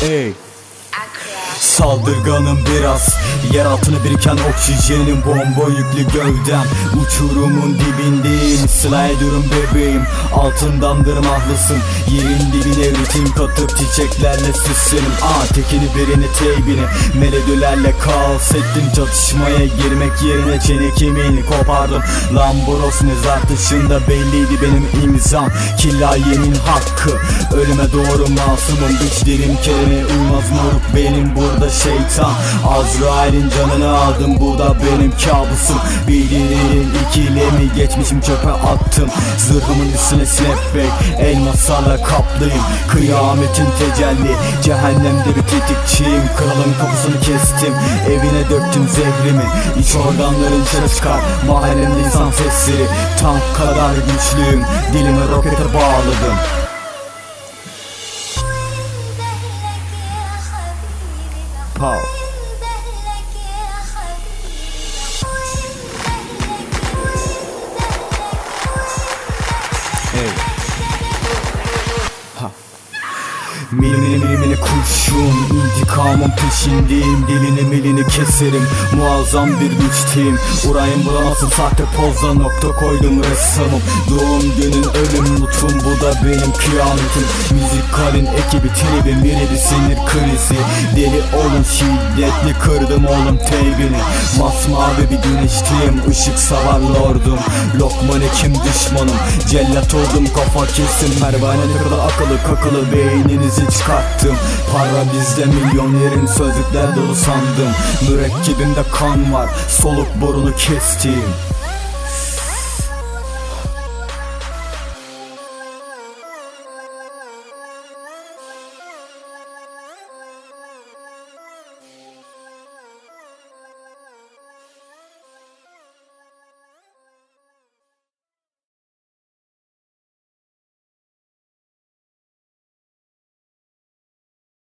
Hey. Saldırganım biraz. Yer altına biriken oksijenim Bomba yüklü gövdem. Uçurumun dibindeyim. Silah ediyorum bebeğim. Altındandır mahlısın. Yerin dibine ritim katıp çiçeklerle süslerim Aa tekini birini teybini. Melodilerle kaos ettim. Çatışmaya girmek yerine çene kemiğini kopardım. Lamboros mezar dışında belliydi benim imzam. Kilayenin hakkı. Ölüme doğru masumum. Güçlerim kelime uymaz. Moruk benim burada şeytan Azrail'in canını aldım bu da benim kabusum. Bildiğin ikilemi geçmişim çöpe attım. Zırhımın üstüne snapback Elmaslarla kaplıyım Kıyametin tecelli Cehennemde bir tetikçiyim. Kralın kapısını kestim Evine döktüm zehrimi. İç organların dışarı çıkar Mahallemde insan sesleri. Tank kadar güçlüyüm Dilimi rokete bağladım হও Hey. Milimini milimini kurşun. İntikamın peşindeyim. Dilini milini keserim. Muazzam bir güçteyim. Urayım bulamazsın sahte pozla nokta koydum ressamım. Doğum günün ölüm lütfum. Bu da benim kıyametim. Müzikalin ekibi tribim biri bir sinir krizi. Deli oğlum şiddetli kırdım oğlum teybini. Masmavi bir güneşteyim ışık savar lordum. Lokman ekim düşmanım? Cellat oldum. Kafa kestim Pervane ne kadar akıllı kakılı beyninizi çıkarttım. Para bizde milyonerin sözlükler dolu sandım Mürekkebimde kan var soluk borunu kestim